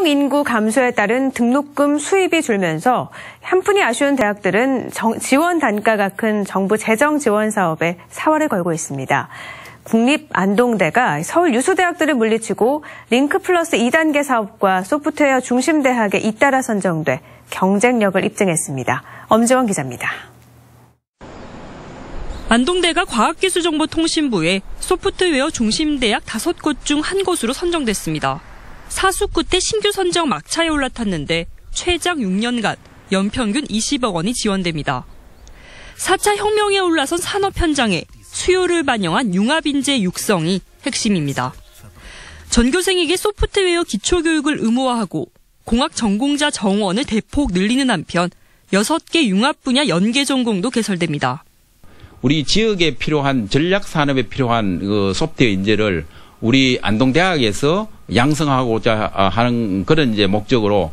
학령 인구 감소에 따른 등록금 수입이 줄면서 한 푼이 아쉬운 대학들은 정, 지원 단가가 큰 정부 재정 지원 사업에 사활을 걸고 있습니다. 국립안동대가 서울 유수대학들을 물리치고 링크 플러스 2단계 사업과 소프트웨어 중심대학에 잇따라 선정돼 경쟁력을 입증했습니다. 엄지원 기자입니다. 안동대가 과학기술정보통신부에 소프트웨어 중심대학 5곳 중 한 곳으로 선정됐습니다. 사수 끝에 신규 선정 막차에 올라탔는데 최장 6년간 연평균 20억 원이 지원됩니다. 4차 혁명에 올라선 산업 현장에 수요를 반영한 융합인재 육성이 핵심입니다. 전교생에게 소프트웨어 기초교육을 의무화하고 공학 전공자 정원을 대폭 늘리는 한편 6개 융합 분야 연계 전공도 개설됩니다. 우리 지역에 필요한 전략 산업에 필요한 그 소프트웨어 인재를 우리 안동대학에서 양성하고자 하는 그런 이제 목적으로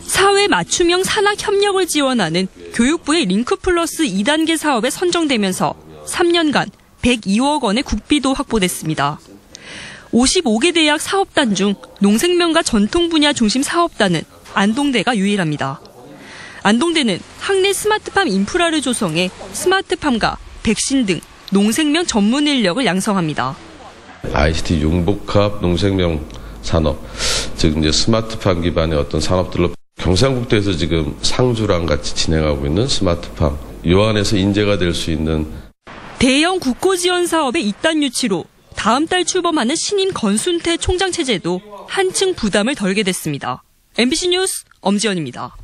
사회 맞춤형 산학 협력을 지원하는 교육부의 링크 플러스 2단계 사업에 선정되면서 3년간 102억 원의 국비도 확보됐습니다. 55개 대학 사업단 중 농생명과 전통 분야 중심 사업단은 안동대가 유일합니다. 안동대는 학내 스마트팜 인프라를 조성해 스마트팜과 백신 등 농생명 전문 인력을 양성합니다. ICT 융복합 농생명 산업, 즉 이제 스마트팜 기반의 어떤 산업들로 경상북도에서 지금 상주랑 같이 진행하고 있는 스마트팜, 요 안에서 인재가 될 수 있는 대형 국고 지원 사업의 이단 유치로 다음 달 출범하는 신임 건순태 총장 체제도 한층 부담을 덜게 됐습니다. MBC 뉴스 엄지연입니다.